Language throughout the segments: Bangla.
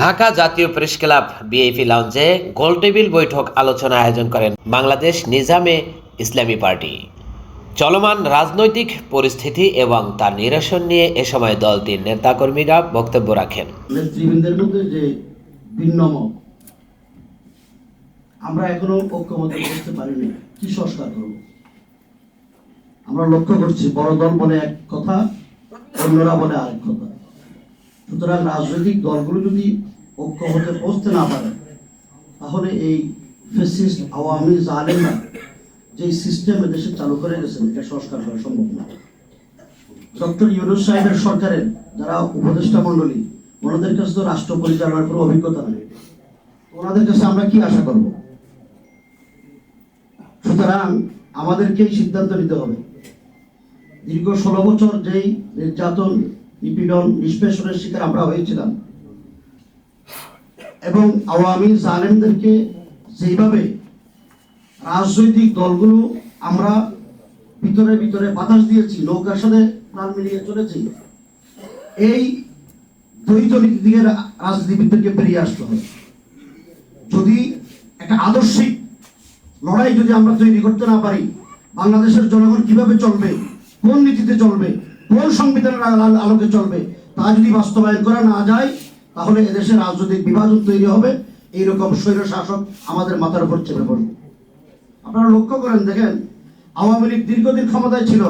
ঢাকা জাতীয় প্রেস ক্লাব বিএপি লাউঞ্জে গোলটেবিল বৈঠক আলোচনা আয়োজন করেন বাংলাদেশ নিজামে ইসলামী পার্টি। চলমান রাজনৈতিক পরিস্থিতি এবং তার নিরসন নিয়ে এ সময় দলটির নেতাকর্মীরা বক্তব্য রাখেন। আমরা এখনও ঐক্যমত করতে পারিনি। কি সংস্কার করব? আমরা লক্ষ্য করছি বড় দল বলে এক কথা, অন্যরা বলে আরেক কথা। সুতরাং রাজনৈতিক দলগুলো যদি ঐক্য হতে পৌঁছতে না পারে, তাহলে এই ফেসিস্ট আওয়ামী জালেমরা যে সিস্টেম দেশে চালু করে গেছেন, এটা সংস্কার করা সম্ভব না। ডক্টর ইউনুস সাহেবের সরকারের যারা উপদেষ্টা মন্ডলী ওনাদের কাছে তো রাষ্ট্র পরিচালনার কোনো অভিজ্ঞতা নেই। ওনাদের কাছে আমরা কি আশা করব? সুতরাং আমাদেরকেই সিদ্ধান্ত নিতে হবে। দীর্ঘ ষোলো বছর যেই নির্যাতন নিপীড়ন নিষ্পেষণের শিকার আমরা হয়েছিলাম। এবং আওয়ামী জালেমদেরকে যেভাবে রাজনৈতিক দলগুলো আমরা ভিতরে ভিতরে বাতাস দিয়েছি, নৌকার সাথে প্রাণ মিলিয়ে চলেছি, এই দ্বৈত নীতি রা- রাজনীতিবিদদেরকে বেরিয়ে আসতে হবে। যদি একটা আদর্শিক লড়াই যদি আমরা তৈরি করতে না পারি, বাংলাদেশের জনগণ কীভাবে চলবে, কোন নীতিতে চলবে কোন সংবিধানের আলোকে চলবে। তা যদি বাস্তবায়ন করা না যায়, তাহলে এদেশে রাজনৈতিক বিভাজন তৈরি হবে। এইরকম স্বৈর শাসক আমাদের মাথার উপর চেপে পড়বে। আপনারা লক্ষ্য করেন, দেখেন, আওয়ামী লীগ দীর্ঘদিন ক্ষমতায় ছিল।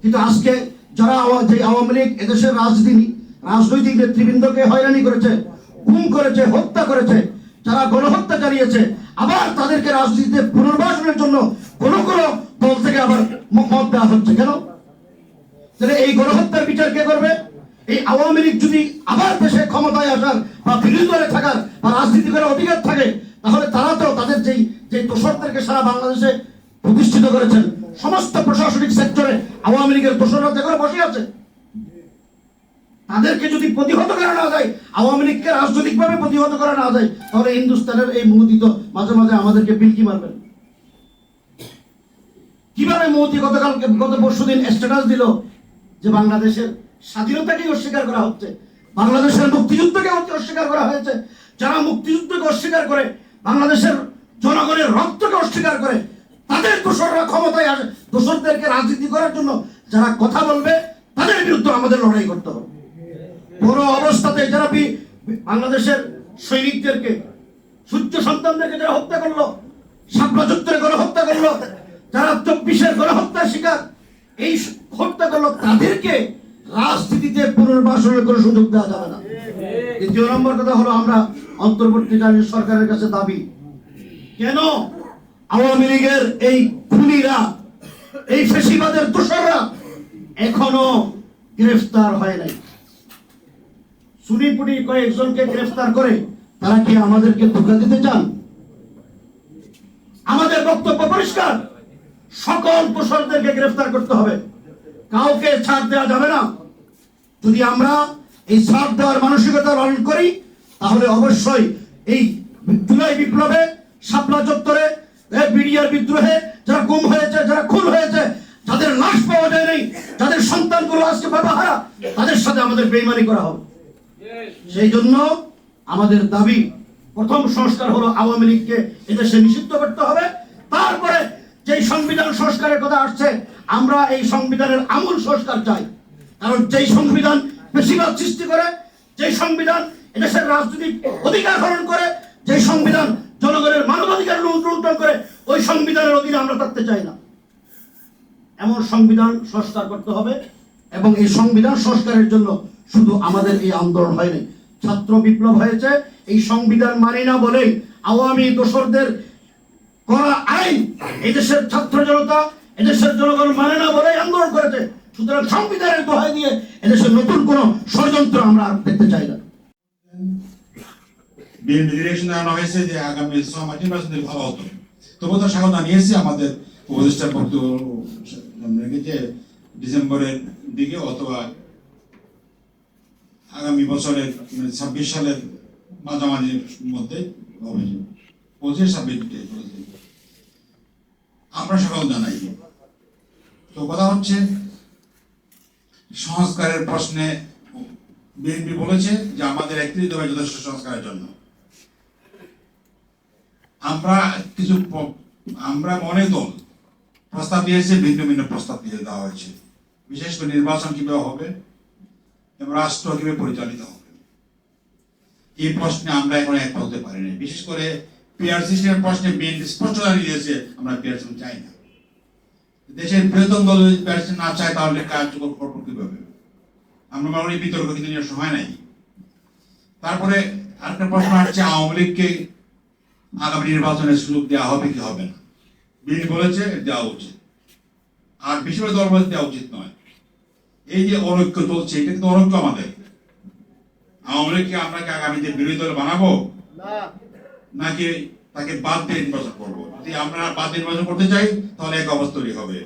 কিন্তু আজকে যারা যে আওয়ামী লীগ এদেশের রাজনীতি রাজনৈতিক নেতৃবৃন্দকে হয়রানি করেছে, গুম করেছে, হত্যা করেছে, যারা গণহত্যা চালিয়েছে, আবার তাদেরকে রাজনীতিতে পুনর্বাসনের জন্য কোন কোন দল থেকে আবার মত দেওয়া হচ্ছে। কেন? তাহলে এই গণহত্যার বিচার কে করবে? এই আওয়ামী লীগ যদি আবার দেশে ক্ষমতায় আসার বা বিরোধী দলে থাকার বা রাজনীতি করার অধিকার থাকে, তাহলে তারা তো তাদের যেই যে দোসরদেরকে সারা বাংলাদেশে প্রতিষ্ঠিত করেছেন, সমস্ত প্রশাসনিক সেক্টরে আওয়ামী লীগের দোসররা যেখানে বসে আছে। তাদেরকে যদি প্রতিহত করা না যায়, আওয়ামী লীগকে রাজনৈতিকভাবে প্রতিহত করা না যায়, তাহলে হিন্দুস্তানের এই মোদি তো মাঝে মাঝে আমাদেরকে বিলকি মারবেন। কীভাবে মোদি গতকাল গত পরশু দিন স্ট্যাটাস দিল? যে বাংলাদেশের স্বাধীনতাকে অস্বীকার করা হচ্ছে, বাংলাদেশের মুক্তিযুদ্ধকে অস্বীকার করা হয়েছে। যারা মুক্তিযুদ্ধকে অস্বীকার করে, বাংলাদেশের জনগণের রক্তকে অস্বীকার করে, তাদের দোসররা ক্ষমতায় আসে। দোষরদেরকে রাজনীতি করার জন্য যারা কথা বলবে, তাদের বিরুদ্ধে আমাদের লড়াই করতে হবে। কোনো অবস্থাতে যারা বাংলাদেশের সৈনিকদেরকে, সূর্য সন্তানদেরকে যারা হত্যা করল চত্বরে গণহত্যা করল, যারা চব্বিশের গণহত্যার শিকার এই হত্যা করল তাদেরকে রাজনীতিতে পুনর্বাসনের কোনো সুযোগ দেওয়া যাবে না। দ্বিতীয় নম্বর কথা হলো আমরা অন্তর্বর্তীকালীন সরকারের কাছে দাবি। কেন আওয়ামী লীগের এই খুনিরা, এই ফেসিবাদের দোসররা এখনও গ্রেফতার হয় নাই? সুনিপুটি কয়েকজনকে গ্রেফতার করে তারা কি আমাদেরকে ধোকা দিতে চান? আমাদের বক্তব্য পরিষ্কার। সকল দোষরদেরকে গ্রেফতার করতে হবে। কাউকে ছাড় দেওয়া যাবে না। যদি আমরা এই ছাড় দেওয়ার মানসিকতা পালন করি, তাহলে অবশ্যই এই জুলাই বিপ্লবে, শাপলা চত্বরে বিডিআর বিদ্রোহে যারা গুম হয়েছে, যারা খুন হয়েছে, যাদের লাশ পাওয়া যায় নাই যাদের সন্তানগুলো আজকে বাবা হারা তাদের সাথে আমাদের বেইমানি করা হবে। সেই জন্য আমাদের দাবি, প্রথম সংস্কার হলো আওয়ামী লীগকে এদেশে নিষিদ্ধ করতে হবে। যেই সংবিধান সংস্কারের কথা আসছে, আমরা এই সংবিধানের আমূল সংস্কার চাই। কারণ যেই সংবিধান বেশিরভাগ সৃষ্টি করে, যেই সংবিধান এদেশের রাজনৈতিক অধিকার হরণ করে যে সংবিধান জনগণের মানবাধিকার লুণ্ঠন করে, ওই সংবিধানের অধীনে আমরা থাকতে চাই না। এমন সংবিধান সংস্কার করতে হবে এবং এই সংবিধান সংস্কারের জন্য শুধু আমাদের এই আন্দোলন হয়নি। ছাত্র বিপ্লব হয়েছে, এই সংবিধান মানি না বলেই আওয়ামী দোসরদের করা আইন এদেশের ছাত্র জনতা, এদেশের জনগণ মানে না বলেই আন্দোলন করেছে। সুতরাং সংবিধানের দোহাই দিয়ে এদেশের নতুন কোন ষড়যন্ত্র আমরা আর দেখতে চাই না। আমাদের উপদেষ্টা ডিসেম্বরের দিকে অথবা আগামী বছরের মানে ছাব্বিশ সালের মাঝামাঝির মধ্যে পঁচিশ, ছাব্বিশ আমরা স্বাগত জানাই। তো কথা হচ্ছে, সংস্কারের প্রশ্নে বিএনপি বলেছে যে আমাদের একত্রিশ দফায় যথেষ্ট সংস্কারের জন্য। আমরা কিছু আমরা অনেক দল প্রস্তাব দিয়েছে, ভিন্ন ভিন্ন প্রস্তাব দিয়ে দেওয়া হয়েছে। বিশেষ করে নির্বাচন কীভাবে হবে, এবং রাষ্ট্র কীভাবে পরিচালিত হবে। এই প্রশ্নে আমরা এখন এক হতে পারিনি। বিশেষ করে সিস্টেমের প্রশ্নে বিএনপি স্পষ্ট আমরা সিস্টেম চাই না। দেশের বৃহত্তম দল যদি সিস্টেম না চায়, তাহলে কার্যকর কীভাবে? আমরা মনে বিতর্ক, কিন্তু নাই। তারপরে আরেকটা প্রশ্ন আসছে, আওয়ামী লীগকে আগামী সুযোগ দেওয়া হবে কি হবে না? বিএনপি বলেছে দেওয়া উচিত। আর বেশিরভাগ দল বলেছে দেওয়া উচিত নয়। এই যে অনৈক্য চলছে, এটা কিন্তু অনৈক্য আমাদের। আওয়ামী লীগকে আমরা কি আগামীতে বিরোধী দল বানাবো? নাকি তাকে বাদ দিয়ে নির্বাচন করব? যদি আমরা বাদ দিয়ে নির্বাচন করতে চাই, তাহলে এক অবস্থা তৈরি হবে।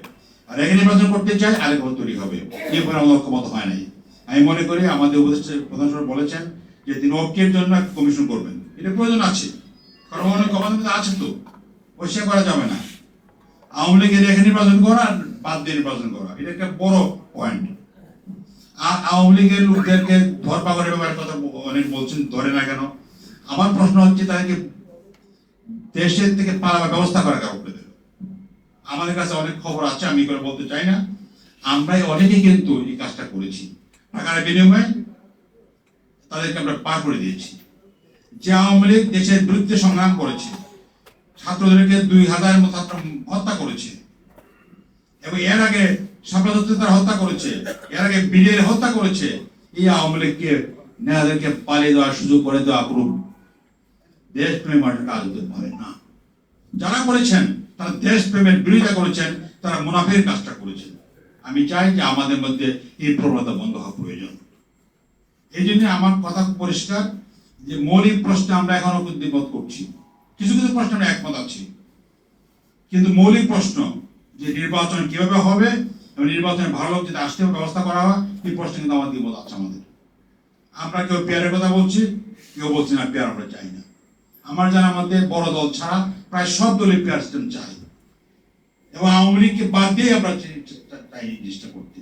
আর এক নির্বাচন করতে চাই, আরেক অবস্থা তৈরি হবে। এই উপরে আমাদের ঐক্যমত হয় নাই। আমি মনে করি আমাদের উপদেষ্টা প্রধান বলেছেন যে তিনি ঐক্যের জন্য কমিশন করবেন। এটা প্রয়োজন আছে। কারণ অনেক কমান্ড আছে তো। পরিষ্কার করা যাবে না। আওয়ামী লীগের এখানে নির্বাচন করা আর বাদ দিয়ে নির্বাচন করা, এটা একটা বড় পয়েন্ট আর আওয়ামী লীগের লোকদেরকে ধরপাকড়ের ব্যাপারে কথা অনেক বলছেন, ধরে না কেন? আমার প্রশ্ন হচ্ছে তাদেরকে দেশের থেকে পালাবার ব্যবস্থা করা কারও করে আমাদের কাছে অনেক খবর আছে, আমি করে বলতে চাই না। আমরাই অনেকেই কিন্তু এই কাজটা করেছি। টাকার বিনিময়ে তাদেরকে আমরা পার করে দিয়েছি। যে আওয়ামী লীগ দেশের বিরুদ্ধে সংগ্রাম করেছে, ছাত্রদেরকে দুই হাজারের মতো ছাত্র হত্যা করেছে, এবং এর আগে সাপ্লাদত্তে হত্যা করেছে, এর আগে বিডিআর হত্যা করেছে, এই আওয়ামী লীগকে, নেতাদেরকে পালিয়ে দেওয়ার সুযোগ করে দেওয়া কোনো দেশপ্রেম কাজ হতে পারে না। যারা করেছেন, তারা দেশপ্রেমের বিরোধিতা করেছেন, তারা মুনাফের কাজটা করেছেন। আমি চাই যে আমাদের মধ্যে এই প্রবণতা বন্ধ হওয়া প্রয়োজন। এই জন্য আমার কথা পরিষ্কার যে মৌলিক প্রশ্নে আমরা এখনও দ্বিমত করছি। কিছু কিছু প্রশ্ন একমত আছি। কিন্তু মৌলিক প্রশ্ন যে নির্বাচন কীভাবে হবে এবং নির্বাচনে ভালো লোক যদি আসতে ব্যবস্থা করা হয়, এই প্রশ্ন কিন্তু আমার দ্বিমত আছে আমাদের। আমরা কেউ পেয়ারের কথা বলছি, কেউ বলছি না, পেয়ার আমরা চাই না। আমার জানার মধ্যে বড় দল ছাড়া প্রায় সব দলই পেয়ার সিস্টেম চাই। এবং আওয়ামী লীগকে বাদ দিয়ে আমরা চাই জিনিসটা করতে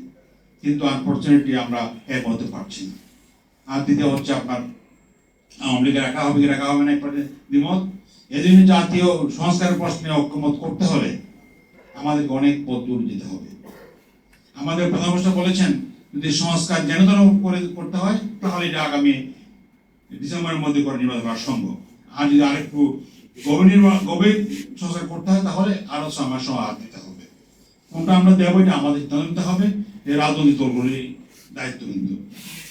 কিন্তু আনফর্চুনেটলি আমরা এক হতে পারছি না। আর দ্বিতীয় হচ্ছে আপনার আওয়ামী লীগে রাখা হবে কি রাখা হবে না এরপরে দ্বিমত। এজন্য জাতীয় সংস্কার প্রশ্নে ঐক্যমত করতে হলে আমাদেরকে অনেক পথ দূর যেতে হবে। আমাদের প্রধানমন্ত্রী বলেছেন, যদি সংস্কার যেন তেন করে করতে হয় তাহলে এটা আগামী ডিসেম্বরের মধ্যে করে নির্বাচন করা সম্ভব। আর যদি আরেকটু গভীর গভীর সংস্কার করতে হয়, তাহলে আরও ছয় মাস সময় হাত দিতে হবে। কোনটা আমরা দেবো, এটা আমাদের সিদ্ধান্ত নিতে হবে। এই রাজনৈতিক দলগুলির দায়িত্ব কিন্তু।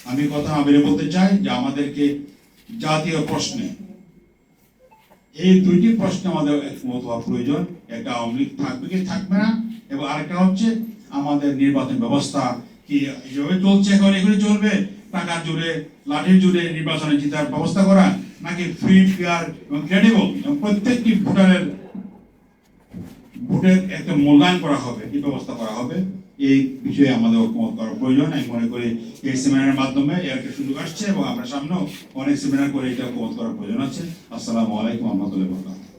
আমি কথা আবেরে বলতে চাই যে আমাদেরকে জাতীয় প্রশ্নে, এই দুইটি প্রশ্নে আমাদের একমত হওয়া প্রয়োজন। একটা আওয়ামী লীগ থাকবে কি থাকবে না, এবং আরেকটা হচ্ছে আমাদের নির্বাচন ব্যবস্থা কি এইভাবে চলছে এখন? এগুলি চলবে। টাকার জুড়ে লাঠির জুড়ে নির্বাচনে জিতার ব্যবস্থা করা নাকি ফ্রি ফেয়ার এবং ক্রেডিবল এবং প্রত্যেকটি ভোটারের, ভোটের একটা মূল্যায়ন করা হবে, কি ব্যবস্থা করা হবে, এই বিষয়ে আমাদের ঐক্যমত করা প্রয়োজন। আমি মনে করি এই সেমিনারের মাধ্যমে এর একটা সুযোগ আসছে এবং আমরা সামনেও অনেক সেমিনার করে এটা ঐক্যমত করার প্রয়োজন আছে। আসসালামু আলাইকুম, রহমতুল্লাহ বরকাতুহ।